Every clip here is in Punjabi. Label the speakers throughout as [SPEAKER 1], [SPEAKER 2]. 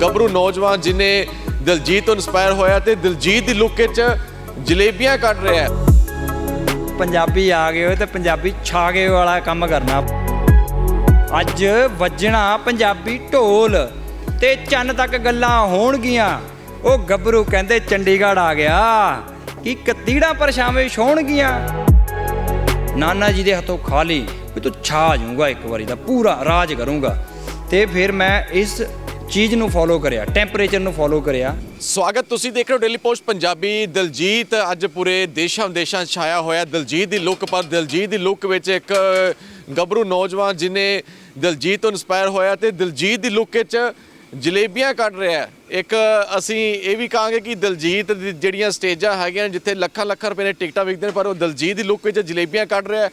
[SPEAKER 1] ਗੱਭਰੂ ਨੌਜਵਾਨ ਜਿਨੇ ਦਿਲਜੀਤ ਤੋਂ ਇਨਸਪਾਇਰ ਹੋਇਆ ਤੇ ਦਿਲਜੀਤ ਦੀ ਲੁੱਕ ਵਿੱਚ ਜਲੇਬੀਆਂ ਕੱਢ ਰਿਹਾ ਹੈ।
[SPEAKER 2] ਪੰਜਾਬੀ ਆ ਗਏ ਹੋਏ ਤੇ ਪੰਜਾਬੀ ਛਾ ਗਏ ਵਾਲਾ ਕੰਮ ਕਰਨਾ। ਅੱਜ ਵੱਜਣਾ ਪੰਜਾਬੀ ਢੋਲ ਤੇ ਚੰਨ ਤੱਕ ਗੱਲਾਂ ਹੋਣਗੀਆਂ। ਉਹ ਗੱਭਰੂ ਕਹਿੰਦੇ ਚੰਡੀਗੜ੍ਹ ਆ ਗਿਆ ਕਿ ਕਤੀੜਾਂ ਪਰਛਾਵੇਂ ਛੋਣਗੀਆਂ। ਨਾਨਾ ਜੀ ਦੇ ਹੱਥੋਂ ਖਾ ਲਈ ਵੀ ਤੂੰ ਛਾ ਜਾਊਗਾ ਇੱਕ ਵਾਰੀ ਦਾ ਪੂਰਾ ਰਾਜ ਕਰੂੰਗਾ। ਤੇ ਫਿਰ ਮੈਂ ਇਸ ਚੀਜ਼ ਨੂੰ ਫੋਲੋ ਕਰਿਆ ਟੈਂਪਰੇਚਰ ਨੂੰ ਫੋਲੋ ਕਰਿਆ।
[SPEAKER 1] ਸਵਾਗਤ, ਤੁਸੀਂ ਦੇਖ ਰਹੇ ਹੋ ਡੇਲੀ ਪੋਸਟ ਪੰਜਾਬੀ। ਦਿਲਜੀਤ ਅੱਜ ਪੂਰੇ ਦੇਸ਼ਾਂ ਵਿਦੇਸ਼ਾਂ 'ਚ ਛਾਇਆ ਹੋਇਆ। ਦਿਲਜੀਤ ਦੀ ਲੁੱਕ ਪਰ, ਦਿਲਜੀਤ ਦੀ ਲੁੱਕ ਵਿੱਚ ਇੱਕ ਗੱਭਰੂ ਨੌਜਵਾਨ ਜਿਨੇ ਦਿਲਜੀਤ ਤੋਂ ਇਨਸਪਾਇਰ ਹੋਇਆ ਤੇ ਦਿਲਜੀਤ ਦੀ ਲੁੱਕ ਵਿੱਚ ਜਲੇਬੀਆਂ ਕੱਢ ਰਿਹਾ ਇੱਕ ਅਸੀਂ ਇਹ ਵੀ ਕਹਾਂਗੇ ਕਿ ਦਿਲਜੀਤ ਦੀ ਜਿਹੜੀਆਂ ਸਟੇਜਾਂ ਹੈਗੀਆਂ ਜਿੱਥੇ ਲੱਖਾਂ ਲੱਖਾਂ ਰੁਪਏ ਦੇ ਟਿਕਟਾਂ ਵਿਕਦੇ ਨੇ, ਪਰ ਉਹ ਦਿਲਜੀਤ ਦੀ ਲੁੱਕ ਵਿੱਚ ਜਲੇਬੀਆਂ ਕੱਢ ਰਿਹਾ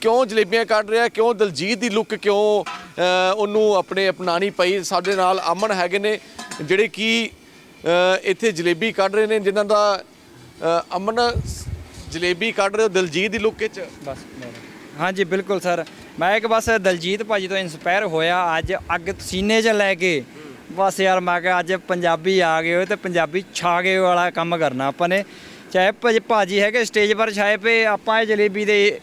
[SPEAKER 1] ਕਿਉਂ ਜਲੇਬੀਆਂ ਕੱਢ ਰਿਹਾ ਕਿਉਂ ਦਲਜੀਤ ਦੀ ਲੁੱਕ ਕਿਉਂ ਉਹਨੂੰ ਆਪਣੇ ਅਪਣਾਣੀ ਪਈ। ਸਾਡੇ ਨਾਲ ਅਮਨ ਹੈਗੇ ਨੇ, ਜਿਹੜੇ ਕਿ ਇੱਥੇ ਜਲੇਬੀ ਕੱਢ ਰਹੇ ਨੇ, ਜਿਨ੍ਹਾਂ ਦਾ ਅਮਨ ਜਲੇਬੀ ਕੱਢ ਰਹੇ ਹੋ ਦਲਜੀਤ ਦੀ ਲੁੱਕ ਵਿੱਚ?
[SPEAKER 2] ਬਸ ਹਾਂਜੀ, ਬਿਲਕੁਲ ਸਰ। ਮੈਂ ਇੱਕ ਬਸ ਦਲਜੀਤ ਭਾਜੀ ਤੋਂ ਇਨਸਪਾਇਰ ਹੋਇਆ। ਅੱਜ ਅੱਗ ਸੀਨੇ 'ਚ ਲੈ ਕੇ ਬਸ ਯਾਰ, ਮੈਂ ਕਿਹਾ ਅੱਜ ਪੰਜਾਬੀ ਆ ਗਏ ਹੋਏ ਤੇ ਪੰਜਾਬੀ ਛਾ ਗਏ ਵਾਲਾ ਕੰਮ ਕਰਨਾ ਆਪਾਂ ਨੇ। ਚਾਹੇ ਭਾਜੀ- ਭਾਜੀ ਹੈਗੇ ਸਟੇਜ ਪਰ ਛਾਏ ਪਏ ਆਪਾਂ ਇਹ ਜਲੇਬੀ ਦੇ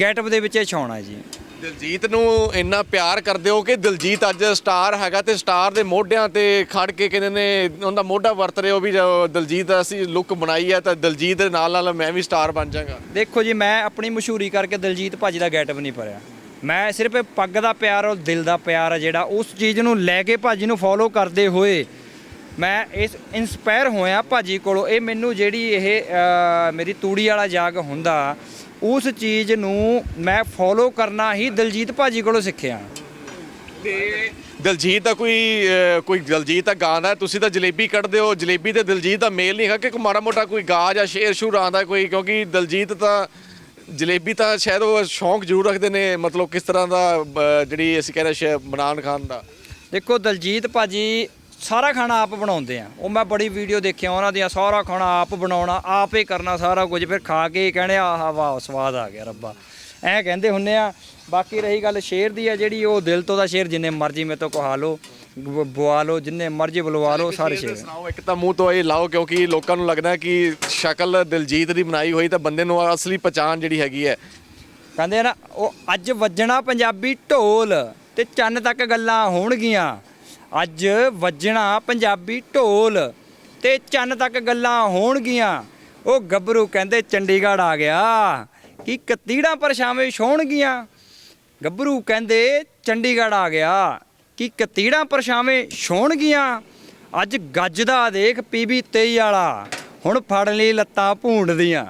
[SPEAKER 2] ਗੈਟਅਪ ਦੇ ਵਿੱਚ ਛਾਉਣਾ ਜੀ।
[SPEAKER 1] ਦਿਲਜੀਤ ਨੂੰ ਇੰਨਾ ਪਿਆਰ ਕਰਦੇ ਹੋ ਕਿ ਦਿਲਜੀਤ ਅੱਜ ਸਟਾਰ ਹੈਗਾ ਤੇ ਸਟਾਰ ਦੇ ਮੋਢਿਆਂ ਤੇ ਖੜ ਕੇ ਕਹਿੰਦੇ ਨੇ, ਉਹਦਾ ਮੋਢਾ ਵਰਤ ਰਹੇ ਹੋ ਵੀ ਜੋ ਦਿਲਜੀਤ ਅਸੀਂ ਲੁੱਕ ਬਣਾਈ ਹੈ ਤਾਂ ਦਿਲਜੀਤ ਦੇ ਨਾਲ ਨਾਲ ਮੈਂ ਵੀ ਸਟਾਰ ਬਣ ਜਾਵਾਂਗਾ
[SPEAKER 2] ਦੇਖੋ ਜੀ, ਮੈਂ ਆਪਣੀ ਮਸ਼ਹੂਰੀ ਕਰਕੇ ਦਲਜੀਤ ਭਾਜੀ ਦਾ ਗੈਟਅਪ ਨਹੀਂ ਭਰਿਆ। ਮੈਂ ਸਿਰਫ ਪੱਗ ਦਾ ਪਿਆਰ ਔਰ ਦਿਲ ਦਾ ਪਿਆਰ ਹੈ ਜਿਹੜਾ, ਉਸ ਚੀਜ਼ ਨੂੰ ਲੈ ਕੇ ਭਾਜੀ ਨੂੰ ਫੋਲੋ ਕਰਦੇ ਹੋਏ ਮੈਂ ਇਸ ਇਨਸਪਾਇਰ ਹੋਇਆ ਭਾਜੀ ਕੋਲੋਂ। ਇਹ ਮੈਨੂੰ ਜਿਹੜੀ ਇਹ ਮੇਰੀ ਤੂੜੀ ਵਾਲਾ ਜਾਗ ਹੁੰਦਾ ਉਸ ਚੀਜ਼ ਨੂੰ ਮੈਂ ਫੋਲੋ ਕਰਨਾ ਹੀ ਦਲਜੀਤ ਭਾਜੀ ਕੋਲੋਂ ਸਿੱਖਿਆ।
[SPEAKER 1] ਤੇ ਦਲਜੀਤ ਦਾ ਕੋਈ ਕੋਈ ਦਲਜੀਤ ਦਾ ਗਾਣਾ ਹੈ? ਤੁਸੀਂ ਤਾਂ ਜਲੇਬੀ ਕੱਢਦੇ ਹੋ ਜਲੇਬੀ ਤੇ ਦਲਜੀਤ ਦਾ ਮੇਲ ਨਹੀਂ ਹੈਗਾ ਕਿ ਮਾੜਾ ਮੋਟਾ ਕੋਈ ਗਾ ਜਾਂ ਸ਼ੇਰ ਸ਼ੂਰ ਆਉਂਦਾ ਕੋਈ ਕਿਉਂਕਿ ਦਲਜੀਤ ਤਾਂ ਜਲੇਬੀ ਤਾਂ ਸ਼ਾਇਦ ਉਹ ਸ਼ੌਂਕ ਜ਼ਰੂਰ ਰੱਖਦੇ ਨੇ ਮਤਲਬ ਕਿਸ ਤਰ੍ਹਾਂ ਦਾ ਜਿਹੜੀ ਅਸੀਂ ਕਹਿੰਦੇ ਸ਼ੇ ਬਨਾਨ ਖਾਨ ਦਾ।
[SPEAKER 2] ਦੇਖੋ ਦਲਜੀਤ ਭਾਜੀ ਸਾਰਾ ਖਾਣਾ ਆਪ ਬਣਾਉਂਦੇ ਆ। ਉਹ ਮੈਂ ਬੜੀ ਵੀਡੀਓ ਦੇਖਿਆ ਉਹਨਾਂ ਦੀਆਂ ਸਾਰਾ ਖਾਣਾ ਆਪ ਬਣਾਉਣਾ ਆਪ ਹੀ ਕਰਨਾ ਸਾਰਾ ਕੁਝ ਫਿਰ ਖਾ ਕੇ ਹੀ ਕਹਿਣੇ ਆਹ ਵਾਹ ਸਵਾਦ ਆ ਗਿਆ ਰੱਬਾ। ਐ ਕਹਿੰਦੇ ਹੁੰਨੇ ਆ ਬਾਕੀ ਰਹੀ ਗੱਲ ਸ਼ੇਰ ਦੀ ਆ ਜਿਹੜੀ ਉਹ ਦਿਲ ਤੋਂ ਦਾ ਸ਼ੇਰ ਜਿੰਨੇ ਮਰਜ਼ੀ ਮੇਰੇ ਤੋਂ ਕਹਾ ਲਓ ਬੁਆ ਲਓ ਜਿੰਨੇ ਮਰਜ਼ੀ ਬੁਲਵਾ ਲਓ ਸਾਰੇ
[SPEAKER 1] ਸ਼ੇਰ। ਸੁਣਾਓ ਇੱਕ ਤਾਂ ਮੂੰਹ ਤੋਂ ਇਹ ਲਾਓ ਕਿਉਂਕਿ ਲੋਕਾਂ ਨੂੰ ਲੱਗਦਾ ਕਿ ਸ਼ਕਲ ਦਿਲਜੀਤ ਦੀ ਬਣਾਈ ਹੋਈ ਤਾਂ ਬੰਦੇ ਨੂੰ ਅਸਲੀ ਪਛਾਣ ਜਿਹੜੀ ਹੈਗੀ ਹੈ।
[SPEAKER 2] ਕਹਿੰਦੇ ਨਾ ਉਹ ਅੱਜ ਵੱਜਣਾ ਪੰਜਾਬੀ ਢੋਲ ਤੇ ਚੰਨ ਤੱਕ ਗੱਲਾਂ ਹੋਣਗੀਆਂ। ਅੱਜ ਵੱਜਣਾ ਪੰਜਾਬੀ ਢੋਲ ਤੇ ਚੰਨ ਤੱਕ ਗੱਲਾਂ ਹੋਣਗੀਆਂ। ਉਹ ਗੱਭਰੂ ਕਹਿੰਦੇ ਚੰਡੀਗੜ੍ਹ ਆ ਗਿਆ। ਕੀ ਕਤੀੜਾਂ ਪਰਛਾਵੇਂ ਛੋਣਗੀਆਂ? ਗੱਭਰੂ ਕਹਿੰਦੇ ਚੰਡੀਗੜ੍ਹ ਆ ਗਿਆ। ਕਿ ਕਤੀੜਾਂ ਪਰਛਾਵੇਂ ਛੋਣਗੀਆਂ? ਅੱਜ ਗੱਜਦਾ ਦੇਖ ਪੀਬੀ 23 ਵਾਲਾ। ਹੁਣ ਫੜ ਲਈ ਲੱਤਾਂ ਭੂੰਡਦੀਆਂ